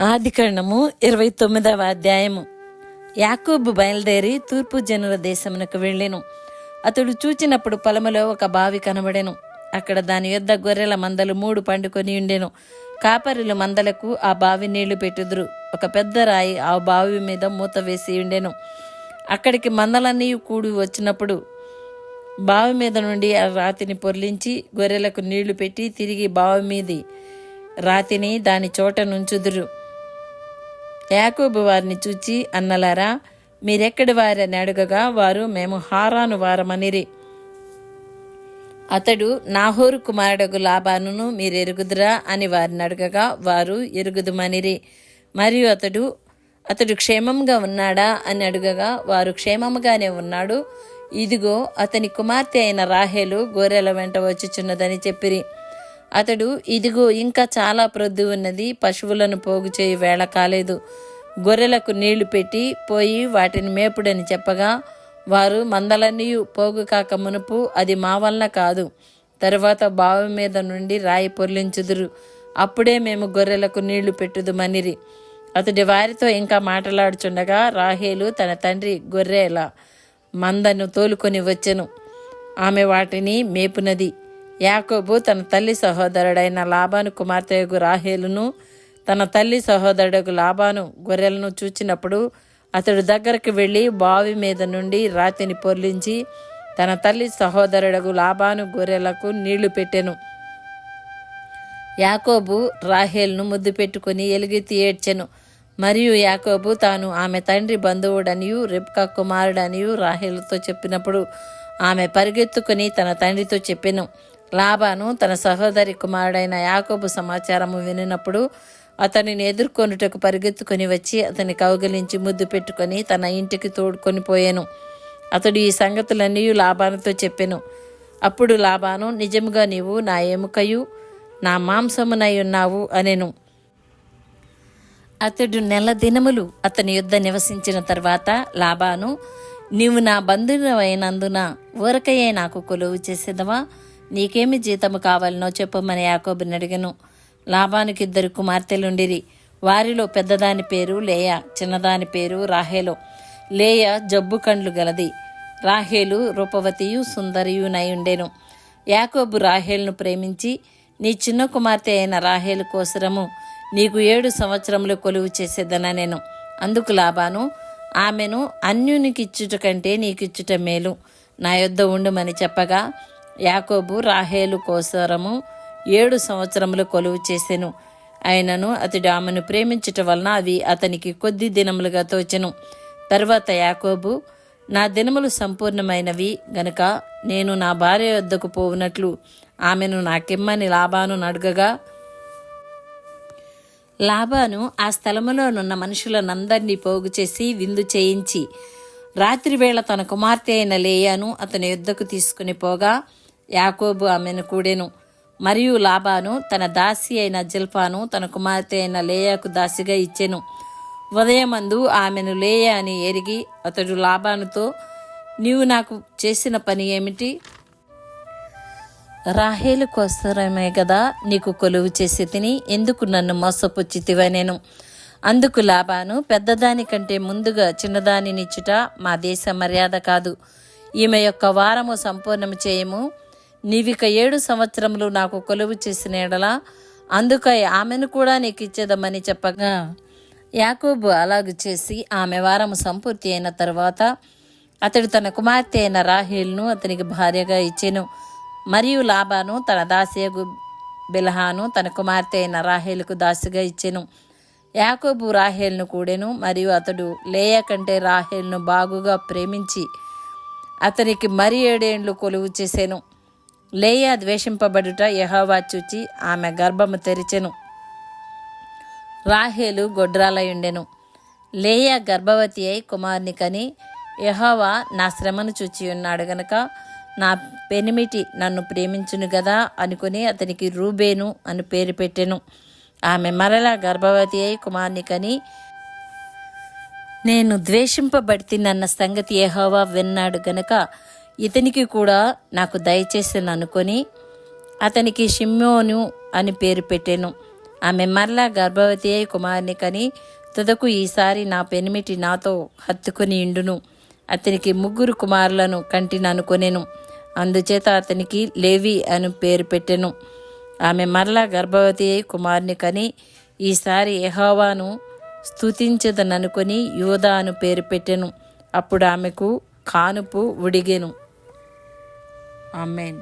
ఆదికరణము ఇరవై తొమ్మిదవ అధ్యాయము. యాకూబు బయలుదేరి తూర్పు జనుల దేశమునకు వెళ్ళెను. అతడు చూచినప్పుడు పొలములో ఒక బావి కనబడెను. అక్కడ దాని యొద్ద గొర్రెల మందలు మూడు పండుకొని ఉండెను. కాపరులు మందలకు ఆ బావి నీళ్ళు పెట్టుదురు. ఒక పెద్ద రాయి ఆ బావి మీద మూత వేసి ఉండెను. అక్కడికి మందలన్నీ కూడి వచ్చినప్పుడు బావి మీద నుండి ఆ రాతిని పొర్లించి గొర్రెలకు నీళ్ళు పెట్టి తిరిగి బావి మీది రాతిని దాని చోట నుంచుదురు. యాకోబు వారిని చూచి అన్నలారా మీరెక్కడి వారని అడగగా వారు మేము హారాను వారమనిరి. అతడు నాహోరు కుమారుడగు లాభానును మీరు ఎరుగుదురా అని వారిని అడగగా వారు ఎరుగుదుమనిరి. మరియు అతడు అతడు క్షేమంగా ఉన్నాడా అని అడుగగా వారు క్షేమంగానే ఉన్నాడు. ఇదిగో అతని కుమార్తె అయిన రాహేలు గొర్రెల వెంట వచ్చుచున్నదని చెప్పిరి. అతడు ఇదిగో ఇంకా చాలా ప్రొద్దు ఉన్నది. పశువులను పోగు చేయి వేళ కాలేదు. గొర్రెలకు నీళ్ళు పెట్టి పోయి వాటిని మేపుడని చెప్పగా వారు మందలన్నీ పోగు కాక మునుపు అది మా వలన కాదు. తరువాత బావి మీద నుండి రాయి పొర్లించుదురు. అప్పుడే మేము గొర్రెలకు నీళ్ళు పెట్టుదుమనిరి. అతడి వారితో ఇంకా మాట్లాడుచుండగా రాహేలు తన తండ్రి గొర్రెల? మందను తోలుకొని వచ్చెను. ఆమె వాటిని మేపునది. యాకోబు తన తల్లి సహోదరుడైన లాబాను కుమార్తెగు రాహేలును తన తల్లి సహోదరుడు లాబాను గొర్రెలను చూచినప్పుడు అతడు దగ్గరకు వెళ్ళి బావి మీద నుండి రాతిని పొర్లించి తన తల్లి సహోదరుడగు లాబాను గొర్రెలకు నీళ్ళు పెట్టెను. యాకోబు రాహేల్ను ముద్దు పెట్టుకుని ఎలుగెత్తి ఏడ్చెను. మరియు యాకోబు తాను ఆమె తండ్రి బంధువుడనియు రెబ్కా కుమారుడనియు రాహేలుతో చెప్పినప్పుడు ఆమె పరిగెత్తుకుని తన తండ్రితో చెప్పెను. లాబాను తన సహోదరి కుమారుడైన యాకోబు సమాచారము వినినప్పుడు అతనిని ఎదుర్కొనుటకు పరిగెత్తుకొని వచ్చి అతని కౌగలించి ముద్దు పెట్టుకొని తన ఇంటికి తోడుకొని పోయాను. అతడు ఈ సంగతులన్నీ లాభానుతో చెప్పెను. అప్పుడు లాభాను నిజముగా నీవు నా ఎముకయు నా మాంసమునై ఉన్నావు అనెను. అతడు నెల దినములు అతని యుద్ధ నివసించిన తర్వాత లాభాను నీవు నా బంధువునైనందున ఊరకయ్యే నాకు కొలువు చేసేదవా? నీకేమి జీతము కావాలనో చెప్పమని యాకోబుని అడిగను. లాభానికి ఇద్దరు కుమార్తెలుండిరి. వారిలో పెద్దదాని పేరు లేయా చిన్నదాని పేరు రాహేలు. లేయ జబ్బు కండ్లు గలది. రాహేలు రూపవతియు సుందరియునై ఉండెను యాకోబు రాహేల్ను ప్రేమించి నీ చిన్న కుమార్తె అయిన రాహేలు కోసరము నీకు ఏడు సంవత్సరములు కొలువు చేసేదన నేను అందుకు లాభాను ఆమెను అన్యునికిచ్చుట కంటే నీకిచ్చుట మేలు. నా యొద్ద ఉండుమని చెప్పగా యాకోబు రాహేలు కోసరము ఏడు సంవత్సరములు కొలువు చేసెను. ఆయనను అతడు ఆమెను ప్రేమించటం వలన అవి అతనికి కొద్ది దినములుగా తోచెను. తర్వాత యాకోబు నా దినములు సంపూర్ణమైనవి గనుక నేను నా భార్య వద్దకు పోవునట్లు ఆమెను నాకిమ్మని లాభాను అడగగా లాభాను ఆ స్థలములోనున్న మనుషులనందరినీ పోగు చేసి విందు చేయించి రాత్రివేళ తన కుమార్తె అయిన లేయాను అతని యుద్ధకు తీసుకుని పోగా యాకోబు ఆమెను కూడెను. మరియు లాబాను తన దాసి అయిన జిల్పాను తన కుమార్తె అయిన లేయాకు దాసిగా ఇచ్చెను. ఉదయమందు ఆమెను లేయ అని ఎరిగి అతడు లాబానుతో నీవు నాకు చేసిన పని ఏమిటి? రాహేలు కోసరమే కదా నీకు కొలువు చేసి తిని ఎందుకు నన్ను మోసపుచ్చితివనేను అందుకు లాభాను పెద్దదాని కంటే ముందుగా చిన్నదానినిచ్చుట మా దేశ మర్యాద కాదు. ఈమె యొక్క వారము సంపూర్ణము చేయము. నీవిక ఏడు సంవత్సరములు నాకు కొలువు చేసిన ఎడలా అందుకై ఆమెను కూడా నీకు ఇచ్చేదమ్మని చెప్పగా యాకోబు అలాగ చేసి ఆమె వారము సంపూర్తి అయిన తర్వాత అతడు తన కుమార్తె అయిన రాహేల్ను అతనికి భార్యగా ఇచ్చెను. మరియు లాభాను తన దాసియగు బిల్హాను తన కుమార్తె అయిన రాహేలుకు దాసిగా ఇచ్చెను. యాకోబు రాహేల్ను కూడెను మరియు అతడు లేయ కంటే రాహేల్ను బాగుగా ప్రేమించి అతనికి మరి ఏడేండ్లు కొలువు చేశాను లేయా ద్వేషింపబడుట యహోవా చూచి ఆమె గర్భము తెరిచెను. రాహేలు గొడ్రాలయుండెను. లేయా గర్భవతి అయి కుమార్ని కని యహోవా నా శ్రమను చూచి ఉన్నాడు గనక నా పెనిమిటి నన్ను ప్రేమించును గదా అనుకుని అతనికి రూబేను అని పేరు పెట్టెను. ఆమె మరలా గర్భవతి అయి కుమార్ని కని నేను ద్వేషింపబడితినన్న సంగతి యహోవా విన్నాడు గనక ఇతనికి కూడా నాకు దయచేసి అనుకొని అతనికి షిమ్యోను అని పేరు పెట్టాను. ఆమె మరలా గర్భవతి అయి కుమారుని కని తుదకు ఈసారి నా పెనిమిటి నాతో హత్తుకుని ఇండును. అతనికి ముగ్గురు కుమారులను కంటిననుకొనెను అందుచేత అతనికి లేవి అని పేరు పెట్టెను. ఆమె మరలా గర్భవతి అయి కుమారుని కని ఈసారి యెహోవాను స్థుతించదననుకొని యోధా అను పేరు పెట్టెను. అప్పుడు ఆమెకు కానుపు ఉడిగెను. ఆమెన్